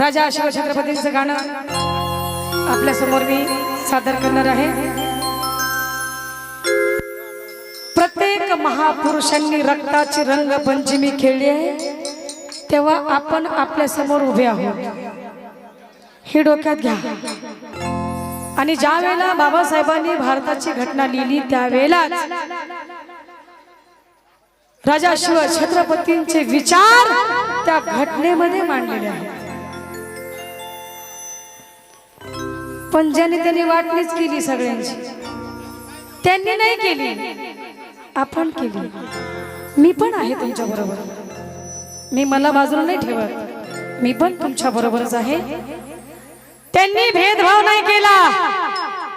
राजा शिवछत्रपतींचं गाणं आपल्यासमोर मी सादर करणार आहे. प्रत्येक महापुरुषांनी रक्ताची रंगपंचमी खेळली आहे. तेव्हा आपण आपल्यासमोर उभे आहोत. हे डोक्यात घ्या. आणि ज्या वेळेला बाबासाहेबांनी भारताची घटना लिहिली त्यावेळेला राजा शिव छत्रपतींचे विचार त्या घटनेमध्ये मांडलेले आहेत. पण ज्याने त्यांनी वाटणीच केली सगळ्यांची. त्यांनी नाही केली. आपण केली. मी पण आहे तुमच्या बरोबर. मी मला बाजूला नाही ठेवत. मी पण तुमच्या बरोबरच आहे. त्यांनी भेदभाव नाही केला.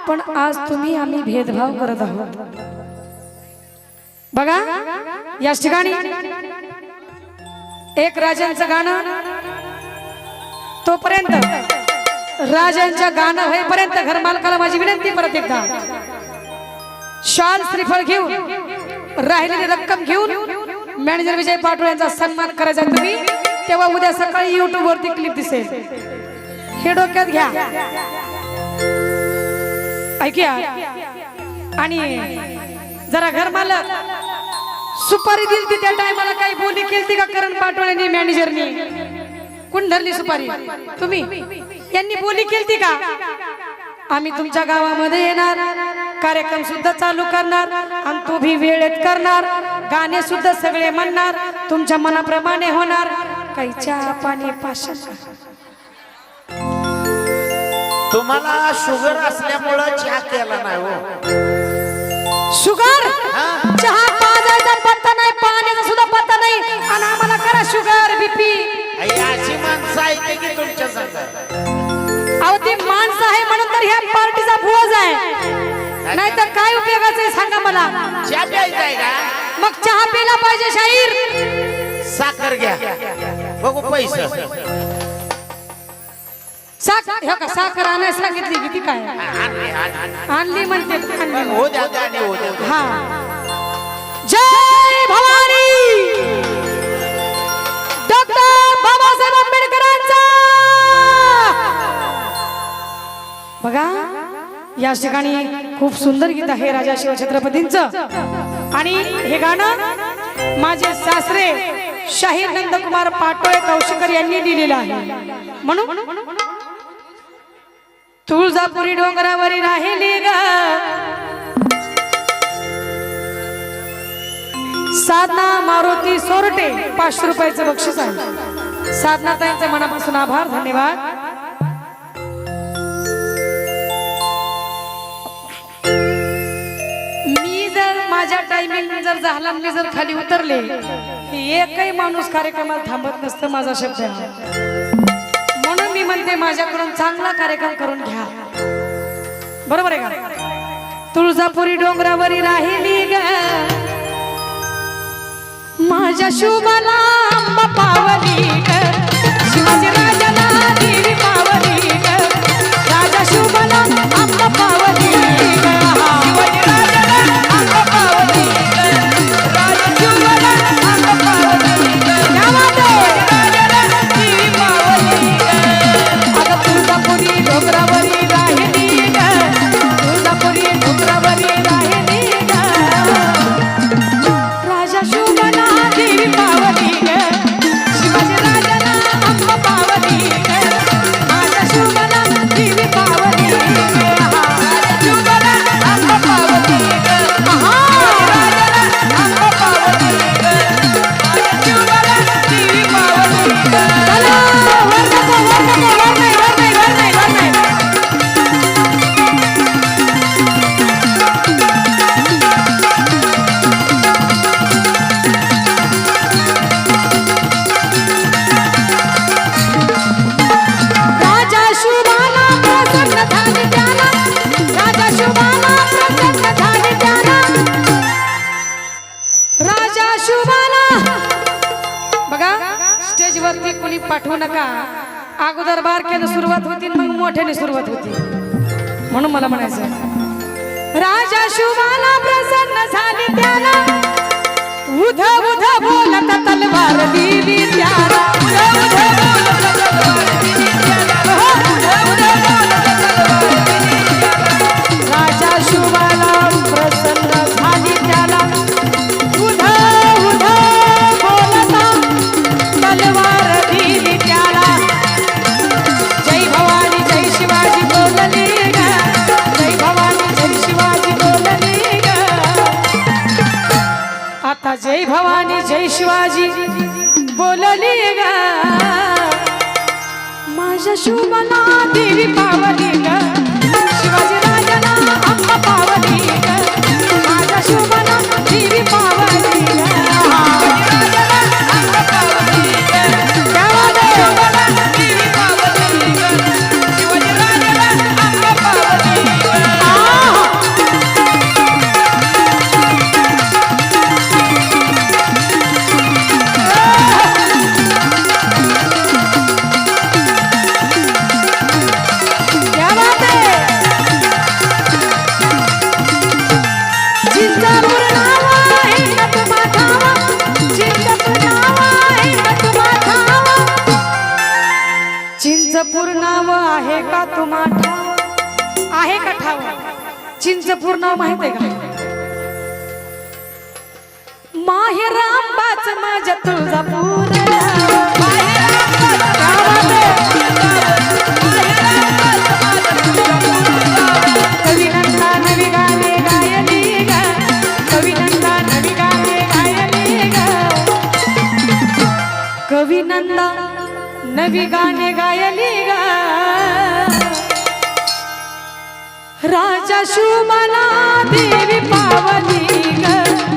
पण आज तुम्ही आम्ही भेदभाव करत आहोत. बघा या ठिकाणी एक राजांचं गाणं तोपर्यंत राजांच्या गाणं होईपर्यंत घर मालकाला माझी विनंती परत एकदा. शाल श्रीफळ घेऊन राहिलेली रक्कम घेऊन मॅनेजर विजय पाटोळ यांचा सन्मान करायचा तुम्ही तेव्हा उद्या सकाळी युट्यूब वरती क्लिप दिसेल. हे डोक्यात घ्या. ऐकूया. आणि जरा घर मालक सुपारी दिली त्या टायमाला काही बोली केली का करण पाटोळ्यांनी मॅनेजरनी? कोण धरली सुपारी. तुम्ही? यांनी बोली केली का? आम्ही तुमच्या गावामध्ये येणार कार्यक्रम सुद्धा चालू करणार आणि तो भी वेळेत करणार गाणे सुद्धा सगळे म्हणणार तुमच्या मनाप्रमाणे होणार. काही चहा पाणी पाचशे तुम्हाला शुगर असल्यामुळं चहा केला नाही हो. शुगर? चहा पाजायचा पत्ता नाही पाण्याचा सुद्धा पत्ता नाही. आणि आम्हाला करा शुगर बीपी. अशी माणसं ऐकते की तुमच्या अहो ती माणसं आहे म्हणून तर ह्या पार्टीचा भुवज आहे. नाही तर काय उपयोगाचं आहे सांगा मला? चहा प्यायचा आहे का? मग चहा पिला पाहिजे शाहीर. साखर घ्या. बघू पैसे. साखर हे का साखर आणायला सांगितली किती काय? आणली, म्हणते आणली हो द्या गाणे हो द्या. हा. जय! बघा या ठिकाणी खूप सुंदर गीत आहे राजा शिवछत्रपतींचं आणि हे गाणं माझे सासरे शाहीर नंदकुमार पाटोळे कौशिकर यांनी लिहिलेलं आहे. म्हणून तुळजापुरी डोंगरावरी राहिली ग. साधना मारुती सोरटे पाचशे रुपयाचं बक्षीस आहे. साधना त्यांचे मनापासून आभार धन्यवाद. जर माझ्या टायमिंग जर झाला मी जर खाली उतरले एकही माणूस कार्यक्रमात थांबत नसतं माझा शब्द. म्हणून मी म्हणते माझ्याकडून चांगला कार्यक्रम करून घ्या. बरोबर आहे का? तुळजापुरी डोंगरावरी राहिली ग. माझ्या शुभाला स्टेज वरती कोणी पाठवू नका. अगोदर बारक्याने सुरुवात होती मग मोठ्याने सुरुवात होती. म्हणून मला म्हणायचं राजा शुभाला प्रसन्न झाले त्याला. उध उध बोलत तलवार दिली त्याला. शिवाजी बोलली ग. माझ्या शुभना देवी पावली ग. चिंचपूर नाव आहे का तुम्हाला? आहे का ठाव? चिंचपूर नाव माहीत आहे का? माहेर माझ्या तुळजापूर नवी गाणे गायली गा. राजा शुमला देवी पावली ग.